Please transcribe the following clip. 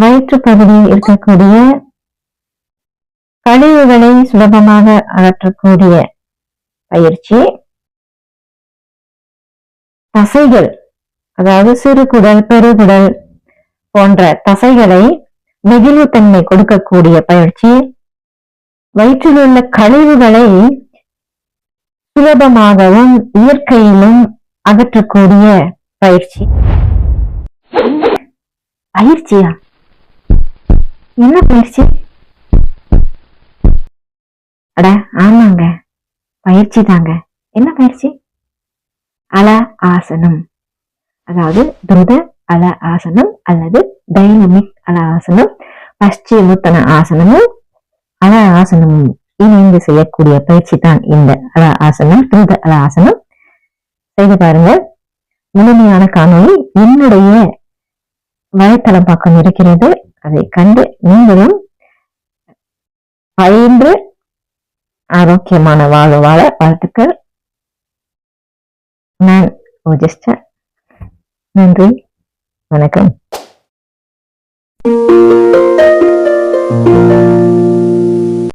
வயிற்று பகுதியில் இருக்கக்கூடிய கழிவுகளை சுலபமாக அகற்றக்கூடிய பயிற்சி. தசைகள் அதாவது சிறுகுடல் பெருகுடல் போன்ற தசைகளை நெகிழ்வுத்தன்மை கொடுக்கக்கூடிய பயிற்சி. வயிற்றில் உள்ள கழிவுகளை சுலபமாகவும் இயற்கையிலும் அகற்றக்கூடிய பயிற்சி. பயிற்சியா? என்ன பயிற்சி? அட ஆமாங்க. பயிற்சி தாங்க. என்ன பயிற்சி? அல ஆசனம். அதாவது துருத அல ஆசனம் அல்லது டைனமிக் அல ஆசனம் பஷ்டிமுத்தன ஆசனமும் அல ஆசனமும் இணைந்து செய்யக்கூடிய பயிற்சி தான் இந்த அல ஆசனம் துருத அல ஆசனம். செய்து பாருங்க முழுமையான காணொளி என்னுடைய வலைத்தளம் பக்கம் இருக்கிறது. அதை கண்டு நீங்களும் பயின்று ஆரோக்கியமான வாழ்வு வாழ வாழ்த்துக்கள். நான் ஓஜஸ்டர் நன்றி. வணக்கம்.